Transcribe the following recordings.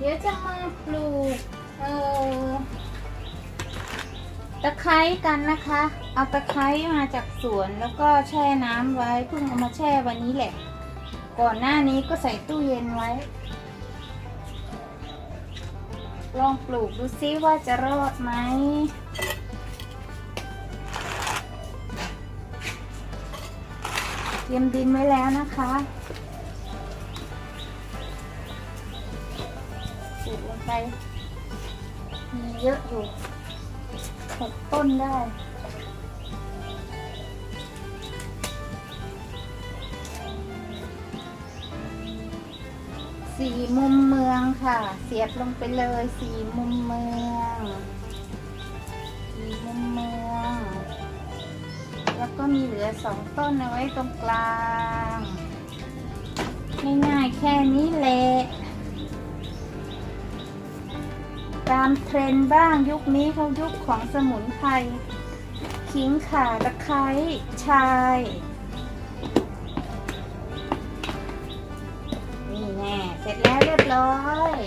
เดี๋ยวจะมาปลูกเอ่อตะไคร้กันนะคะ เอาตะไคร้มาจากสวนแล้วก็แช่น้ำไว้เพิ่งเอามาแช่วันนี้แหละ ก่อนหน้านี้ก็ใส่ตู้เย็นไว้ ลองปลูกดูซิว่าจะรอดไหมเตรียมดินไว้แล้วนะคะ ไปมีเยอะอยู่หกต้นได้สี่มุมเมืองค่ะ เสียบลงไปเลยสี่มุมเมืองสี่มุมเมือง แล้วก็มีเหลือสองต้นเอาไว้ตรงกลาง ง่ายๆแค่นี้แหละ ตามเทรนด์บ้างยุคนี้เขายุคของสมุนไพรขิงข่าตะไคร้ชายนี่แน่เสร็จแล้วเรียบร้อย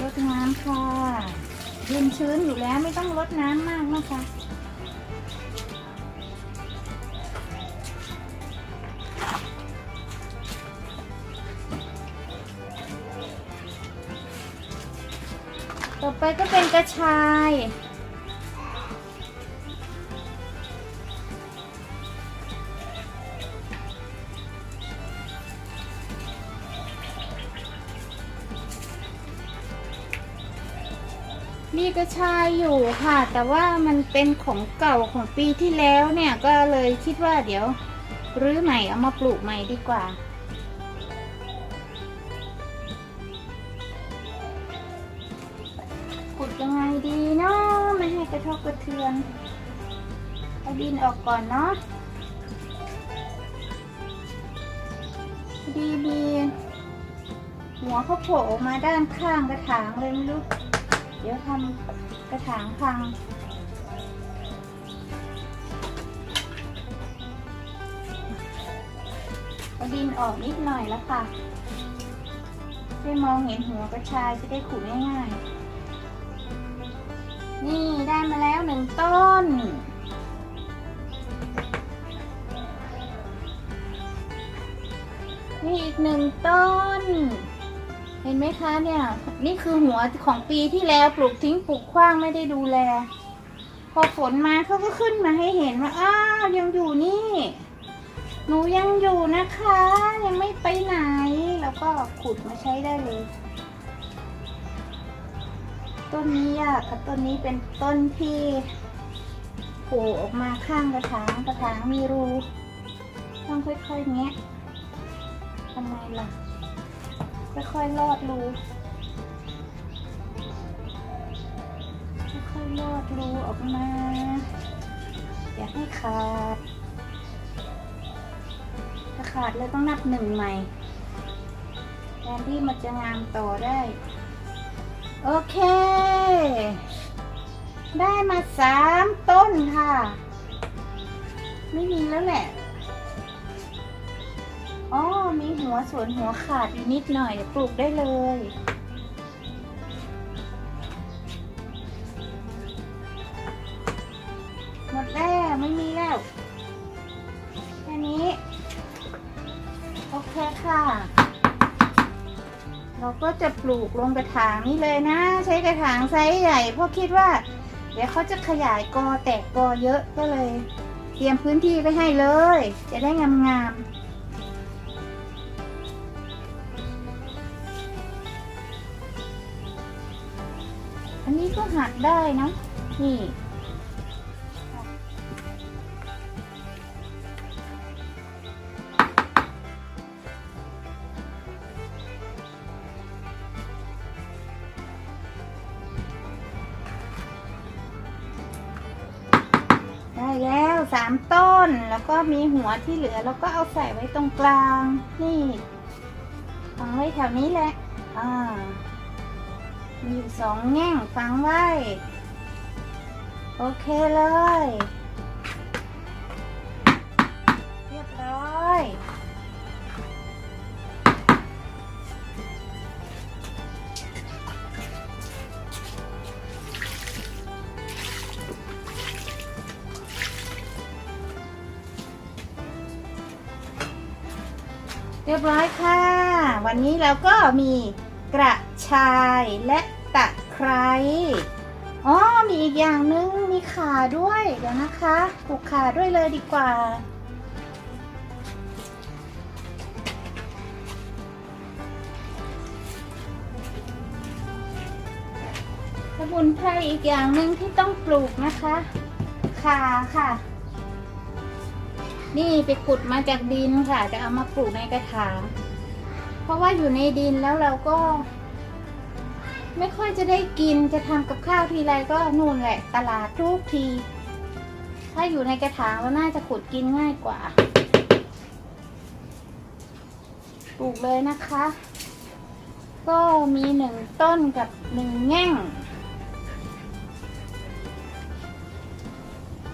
รดน้ำค่ะเย็นชื้นอยู่แล้วไม่ต้องรดน้ำมากนะคะ ต่อไปก็เป็นกระชาย มีกระชายอยู่ค่ะ แต่ว่ามันเป็นของเก่าของปีที่แล้วเนี่ย ก็เลยคิดว่าเดี๋ยว รื้อใหม่เอามาปลูกใหม่ดีกว่า ยังไงดีเนาะไม่ให้กระทบกระเทือนเอาดินออกก่อนเนาะดีดีหัวเขาโผล่มาด้านข้างกระถางเลยไม่รู้เดี๋ยวทำกระถางพังเอาดินออกนิดหน่อยแล้วค่ะให้มองเห็นหัวกระชายจะได้ขุดง่ายๆ นี่ได้มาแล้วหนึ่งต้น นี่อีกหนึ่งต้น เห็นไหมคะเนี่ย นี่คือหัวของปีที่แล้วปลูกทิ้งปลูกขว้างไม่ได้ดูแล พอฝนมาเขาก็ขึ้นมาให้เห็นว่าอ้าวยังอยู่นี่ หนูยังอยู่นะคะ ยังไม่ไปไหน แล้วก็ขุดมาใช้ได้เลย ต้นนี้อะค่ะต้นนี้เป็นต้นที่โผล่ออกมาข้างกระถางกระถางมีรูต้องค่อยๆแงะทำไมล่ะค่อยๆลอดรูค่อยๆลอดรูออกมาอย่าให้ขาดถ้าขาดเลยต้องนับหนึ่งใหม่แทนที่มันจะงามต่อได้ โอเค ได้มาสามต้นค่ะ ไม่มีแล้วแหละอ๋อมีหัวสวนหัวขาดอยู่นิดหน่อย ปลูกได้เลย เราก็จะปลูกลงกระถางนี้เลยนะ ใช้กระถางไซส์ใหญ่เพราะคิดว่า เดี๋ยวเขาจะขยายกอแตกกอเยอะก็เลย เตรียมพื้นที่ไปให้เลย จะได้งามๆอันนี้ก็หักได้นะ นี่ สามต้น แล้วก็มีหัวที่เหลือแล้วก็เอาใส่ไว้ตรงกลาง นี่ฟังไว้แถวนี้แหละ อ่า มีอยู่สองแง่งฟังไว้ โอเคเลย เรียบร้อยค่ะ วันนี้เราก็มีกระชายและตะไคร้อ๋อมีอีกอย่างนึงมีขาด้วย เดี๋ยวนะคะปลูกขาด้วยเลยดีกว่า สมุนไพรอีกอย่างหนึ่งที่ต้องปลูกนะคะขาค่ะ นี่ไปขุดมาจากดินค่ะ จะเอามาปลูกในกระถาง เพราะว่าอยู่ในดินแล้วเราก็ ไม่ค่อยจะได้กินจะทำกับข้าวทีไรก็นู่นแหละตลาดทุกที ถ้าอยู่ในกระถางเราน่าจะขุดกินง่ายกว่า ปลูกเลยนะคะ ก็มีหนึ่งต้นกับหนึ่งแง่ง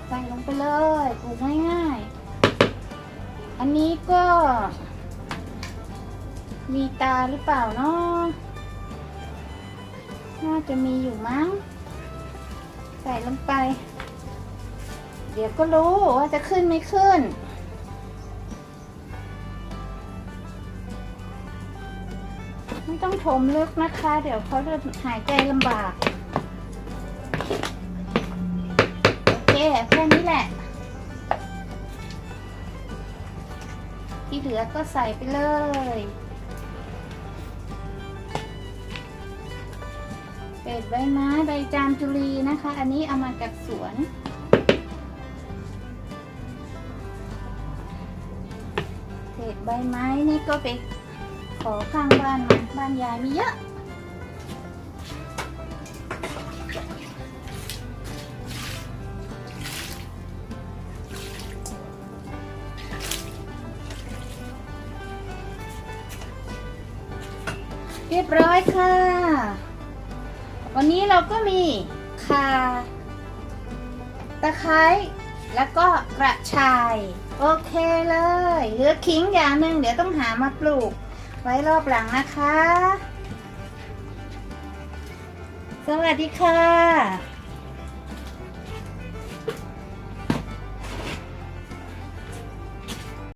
ใส่ลงไปเลยปลูกง่ายๆ อันนี้ก็ มีตาหรือเปล่าเนาะน่าจะมีอยู่มั้ง ใส่ลงไป เดี๋ยวก็รู้ว่าจะขึ้นไม่ขึ้น ไม่ต้องถมลึกนะคะ เดี๋ยวเขาจะหายใจลำบาก โอเค แค่นี้แหละ เหลือก็ใส่ไปเลย เป็ดใบไม้ใบจามจุลีนะคะ อันนี้เอามาจากสวนเศษใบไม้นี่ก็ไปขอข้างบ้านมาบ้านยายมีเยอะ รียบร้อยค่ะ วันนี้เราก็มีข่าตะไคร้แล้วก็กระชาย โอเคเลย เหลือขิงอย่างหนึ่งเดี๋ยวต้องหามาปลูก ไว้รอบหลังนะคะ สวัสดีค่ะ